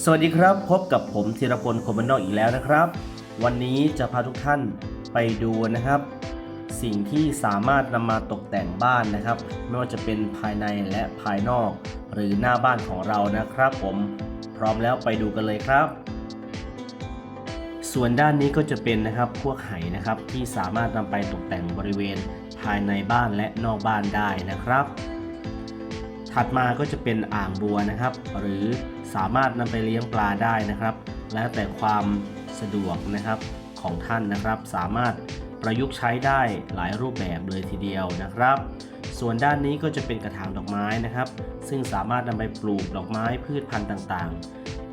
สวัสดีครับ พบกับผมธีรพลคมบันนอกอีกแล้วนะครับ วันนี้จะพาทุกท่านไปดูนะครับ สิ่งที่สามารถนำมาตกแต่งบ้านนะครับ ไม่ว่าจะเป็นภายในและภายนอก หรือหน้าบ้านของเรานะครับ ผมพร้อมแล้วไปดูกันเลยครับ ส่วนด้านนี้ก็จะเป็นนะครับพวกไหนะครับที่สามารถนำไปตกแต่งบริเวณภายในบ้านและนอกบ้านได้นะครับ ถัดมาก็จะเป็นอ่างบัวนะครับ หรือสามารถนำไปเลี้ยงปลาได้นะครับ แล้วแต่ความสะดวกนะครับของท่านนะครับ สามารถประยุกต์ใช้ได้หลายรูปแบบเลยทีเดียวนะครับ ส่วนด้านนี้ก็จะเป็นกระถางดอกไม้นะครับ ซึ่งสามารถนำไปปลูกดอกไม้พืชพันธุ์ต่าง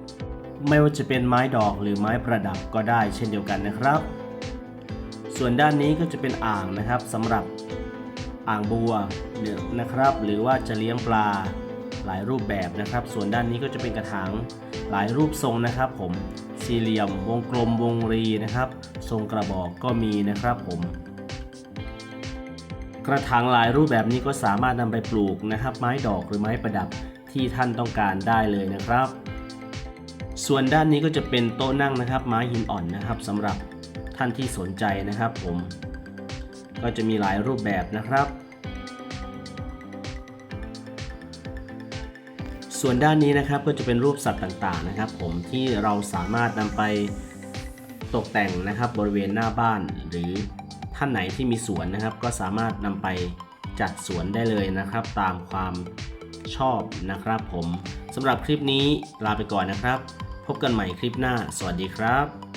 ๆ ไม่ว่าจะเป็นไม้ดอกหรือไม้ประดับก็ได้เช่นเดียวกันนะครับ ส่วนด้านนี้ก็จะเป็นอ่างนะครับสำหรับ อ่างบัวนะครับ หรือว่าจะเลี้ยงปลาหลายรูปแบบนะครับ ส่วนด้านนี้ก็จะเป็นกระถางหลายรูปทรงนะครับ ผมสี่เหลี่ยมวงกลมวงรีนะครับ ทรงกระบอกก็มีนะครับผม กระถางหลายรูปแบบนี้ก็สามารถนำไปปลูกนะครับ ไม้ดอกหรือไม้ประดับที่ท่านต้องการได้เลยนะครับ ส่วนด้านนี้ก็จะเป็นโต๊ะนั่งนะครับ ไม้หินอ่อนนะครับสำหรับท่านที่สนใจนะครับผม ก็จะมีหลายรูปแบบนะครับ ส่วนด้านนี้นะครับก็จะเป็นรูปสัตว์ต่างๆนะครับ ผมที่เราสามารถนำไปตกแต่งนะครับบริเวณหน้าบ้าน หรือท่านไหนที่มีสวนนะครับ ก็สามารถนำไปจัดสวนได้เลยนะครับ ตามความชอบนะครับผมสำหรับคลิปนี้ลาไปก่อนนะครับ พบกันใหม่คลิปหน้า สวัสดีครับ